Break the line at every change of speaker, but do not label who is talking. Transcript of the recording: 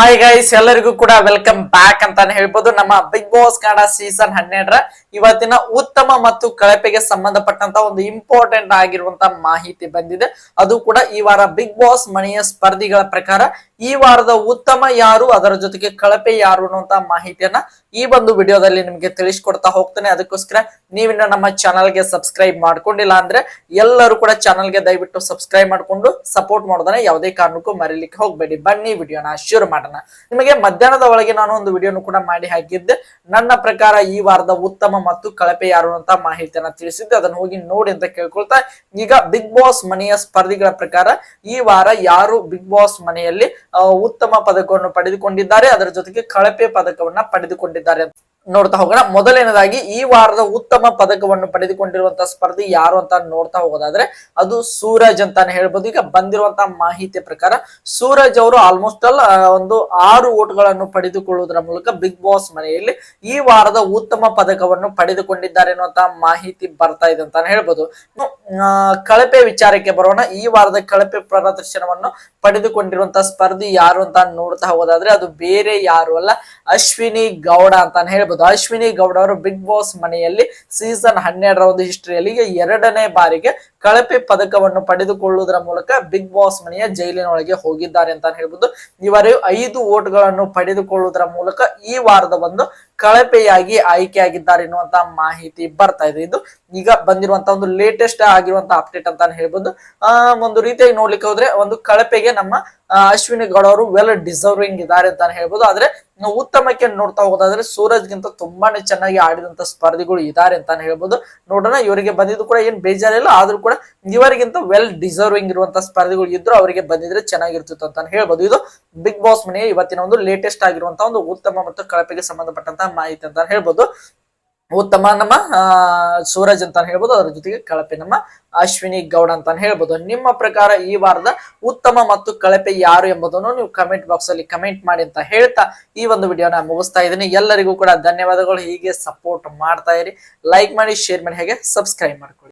Hi guys ಎಲ್ಲರಿಗೂ ಕೂಡ welcome back ಅಂತಾನೆ ಹೇಳ್ಬೋದು. ನಮ್ಮ ಬಿಗ್ ಬಾಸ್ ಕನ್ನಡ ಸೀಸನ್ ಹನ್ನೆರಡರ ಇವತ್ತಿನ ಉತ್ತಮ ಮತ್ತು ಕಳಪೆಗೆ ಸಂಬಂಧಪಟ್ಟಂತ ಒಂದು ಇಂಪಾರ್ಟೆಂಟ್ ಆಗಿರುವಂತ ಮಾಹಿತಿ ಬಂದಿದೆ. ಅದು ಕೂಡ ಈ ವಾರ ಬಿಗ್ ಬಾಸ್ ಮನೆಯ ಸ್ಪರ್ಧಿಗಳ ಪ್ರಕಾರ ಈ ವಾರದ ಉತ್ತಮ ಯಾರು, ಅದರ ಜೊತೆಗೆ ಕಳಪೆ ಯಾರು ಅನ್ನುವಂತ ಮಾಹಿತಿಯನ್ನ ಈ ಒಂದು ವಿಡಿಯೋದಲ್ಲಿ ನಿಮಗೆ ತಿಳಿಸ್ಕೊಡ್ತಾ ಹೋಗ್ತೇನೆ. ಅದಕ್ಕೋಸ್ಕರ ನೀವಿನ್ನ ನಮ್ಮ ಚಾನಲ್ಗೆ ಸಬ್ಸ್ಕ್ರೈಬ್ ಮಾಡ್ಕೊಂಡಿಲ್ಲ ಅಂದ್ರೆ ಎಲ್ಲರೂ ಕೂಡ ಚಾನಲ್ಗೆ ದಯವಿಟ್ಟು ಸಬ್ಸ್ಕ್ರೈಬ್ ಮಾಡ್ಕೊಂಡು ಸಪೋರ್ಟ್ ಮಾಡೋದನ್ನ ಯಾವುದೇ ಕಾರಣಕ್ಕೂ ಮರೀಲಿಕ್ಕೆ ಹೋಗ್ಬೇಡಿ. ಬನ್ನಿ ವಿಡಿಯೋನ ಶುರು ಮಾಡೋಣ. ನಿಮಗೆ ಮಧ್ಯಾಹ್ನದ ಒಳಗೆ ನಾನು ಒಂದು ವಿಡಿಯೋನು ಕೂಡ ಮಾಡಿ ಹಾಕಿದ್ದೆ. ನನ್ನ ಪ್ರಕಾರ ಈ ವಾರದ ಉತ್ತಮ ಮತ್ತು ಕಳಪೆ ಯಾರು ಅಂತ ಮಾಹಿತಿಯನ್ನ ತಿಳಿಸಿದ್ದೆ. ಅದನ್ನ ಹೋಗಿ ನೋಡಿ ಅಂತ ಕೇಳ್ಕೊಳ್ತಾ, ಈಗ ಬಿಗ್ ಬಾಸ್ ಮನೆಯ ಸ್ಪರ್ಧಿಗಳ ಪ್ರಕಾರ ಈ ವಾರ ಯಾರು ಬಿಗ್ ಬಾಸ್ ಮನೆಯಲ್ಲಿ ಉತ್ತಮ ಪದಕವನ್ನು ಪಡೆದುಕೊಂಡಿದ್ದಾರೆ, ಅದರ ಜೊತೆಗೆ ಕಳಪೆ ಪದಕವನ್ನ ಪಡೆದುಕೊಂಡಿದ್ದಾರೆ ನೋಡ್ತಾ ಹೋಗೋಣ. ಮೊದಲನೇದಾಗಿ ಈ ವಾರದ ಉತ್ತಮ ಪದಕವನ್ನು ಪಡೆದುಕೊಂಡಿರುವಂತಹ ಸ್ಪರ್ಧಿ ಯಾರು ಅಂತ ನೋಡ್ತಾ ಹೋಗೋದಾದ್ರೆ ಅದು ಸೂರಜ್ ಅಂತಾನೆ ಹೇಳ್ಬೋದು. ಈಗ ಬಂದಿರುವಂತಹ ಮಾಹಿತಿ ಪ್ರಕಾರ ಸೂರಜ್ ಅವರು ಆಲ್ಮೋಸ್ಟ್ ಆಲ್ ಒಂದು ಆರು ಓಟ್ಗಳನ್ನು ಪಡೆದುಕೊಳ್ಳುವುದರ ಮೂಲಕ ಬಿಗ್ ಬಾಸ್ ಮನೆಯಲ್ಲಿ ಈ ವಾರದ ಉತ್ತಮ ಪದಕವನ್ನು ಪಡೆದುಕೊಂಡಿದ್ದಾರೆ ಅನ್ನುವಂತಹ ಮಾಹಿತಿ ಬರ್ತಾ ಇದೆ ಅಂತಾನೆ ಹೇಳ್ಬೋದು. ಕಳಪೆ ವಿಚಾರಕ್ಕೆ ಬರೋಣ. ಈ ವಾರದ ಕಳಪೆ ಪ್ರದರ್ಶನವನ್ನು ಪಡೆದುಕೊಂಡಿರುವಂತಹ ಸ್ಪರ್ಧಿ ಯಾರು ಅಂತ ನೋಡ್ತಾ ಹೋಗೋದಾದ್ರೆ ಅದು ಬೇರೆ ಯಾರು ಅಲ್ಲ, ಅಶ್ವಿನಿ ಗೌಡ ಅಂತಾನೆ ಹೇಳ್ಬೋದು. ಅಶ್ವಿನಿ ಗೌಡ ಅವರು ಬಿಗ್ ಬಾಸ್ ಮನೆಯಲ್ಲಿ ಸೀಸನ್ ಹನ್ನೆರಡರ ಒಂದು ಹಿಸ್ಟ್ರಿಯಲ್ಲಿ ಎರಡನೇ ಬಾರಿಗೆ ಕಳಪೆ ಪದಕವನ್ನು ಪಡೆದುಕೊಳ್ಳುವುದರ ಮೂಲಕ ಬಿಗ್ ಬಾಸ್ ಮನೆಯ ಜೈಲಿನೊಳಗೆ ಹೋಗಿದ್ದಾರೆ ಅಂತ ಹೇಳ್ಬೋದು. ಇವರು ಐದು ಓಟ್ಗಳನ್ನು ಪಡೆದುಕೊಳ್ಳುವುದರ ಮೂಲಕ ಈ ವಾರದ ಒಂದು ಕಳಪೆಯಾಗಿ ಆಯ್ಕೆಯಾಗಿದ್ದಾರೆ ಎನ್ನುವಂತಹ ಮಾಹಿತಿ ಬರ್ತಾ ಇದೆ. ಇದು ಈಗ ಬಂದಿರುವಂತ ಒಂದು ಲೇಟೆಸ್ಟ್ ಆಗಿರುವಂತ ಅಪ್ಡೇಟ್ ಅಂತ ಹೇಳ್ಬೋದು. ಆ, ಒಂದು ರೀತಿಯಾಗಿ ನೋಡ್ಲಿಕ್ಕೆ ಹೋದ್ರೆ ಒಂದು ಕಳಪೆಗೆ ನಮ್ಮ ಅಶ್ವಿನಿ ಗೌಡ ಅವರು ವೆಲ್ ಡಿಸರ್ವಿಂಗ್ ಇದ್ದಾರೆ ಅಂತಾನೆ ಹೇಳ್ಬೋದು. ಆದ್ರೆ ಉತ್ತಮಕ್ಕೆ ನೋಡ್ತಾ ಹೋಗೋದಾದ್ರೆ ಸೂರಜ್ಗಿಂತ ತುಂಬಾನೇ ಚೆನ್ನಾಗಿ ಆಡಿದಂತ ಸ್ಪರ್ಧಿಗಳು ಇದ್ದಾರೆ ಅಂತಾನೆ ಹೇಳ್ಬೋದು. ನೋಡೋಣ, ಇವರಿಗೆ ಬಂದಿದ್ದು ಕೂಡ ಏನ್ ಬೇಜಾರಿಲ್ಲ, ಆದ್ರೂ ಕೂಡ ಇವರಿಗಿಂತ ವೆಲ್ ಡಿಸರ್ವಿಂಗ್ ಇರುವಂತ ಸ್ಪರ್ಧಿಗಳು ಇದ್ರು ಅವರಿಗೆ ಬಂದಿದ್ರೆ ಚೆನ್ನಾಗಿರ್ತಿತ್ತು ಅಂತಾನೆ ಹೇಳ್ಬೋದು. ಇದು ಬಿಗ್ ಬಾಸ್ ಮನೆಯ ಇವತ್ತಿನ ಒಂದು ಲೇಟೆಸ್ಟ್ ಆಗಿರುವಂತಹ ಒಂದು ಉತ್ತಮ ಮತ್ತು ಕಳಪೆಗೆ ಸಂಬಂಧಪಟ್ಟಂತಹ ಮಾಹಿತಿ ಅಂತ ಹೇಳ್ಬೋದು. ಉತ್ತಮ ನಮ್ಮ ಸೂರಜ್ ಅಂತ ಹೇಳ್ಬೋದು, ಅದರ ಜೊತೆಗೆ ಕಳಪೆ ನಮ್ಮ ಅಶ್ವಿನಿ ಗೌಡ ಅಂತ ಹೇಳ್ಬೋದು. ನಿಮ್ಮ ಪ್ರಕಾರ ಈ ವಾರದ ಉತ್ತಮ ಮತ್ತು ಕಳಪೆ ಯಾರು ಎಂಬುದನ್ನು ನೀವು ಕಮೆಂಟ್ ಬಾಕ್ಸ್ ಅಲ್ಲಿ ಕಮೆಂಟ್ ಮಾಡಿ ಅಂತ ಹೇಳ್ತಾ ಈ ಒಂದು ವಿಡಿಯೋನ ಮುಗಿಸ್ತಾ ಇದ್ದೀನಿ. ಎಲ್ಲರಿಗೂ ಕೂಡ ಧನ್ಯವಾದಗಳು. ಹೀಗೆ ಸಪೋರ್ಟ್ ಮಾಡ್ತಾ ಇರಿ. ಲೈಕ್ ಮಾಡಿ ಶೇರ್ ಮಾಡಿ, ಹಾಗೆ ಸಬ್ಸ್ಕ್ರೈಬ್ ಮಾಡ್ಕೊಳ್ಳಿ.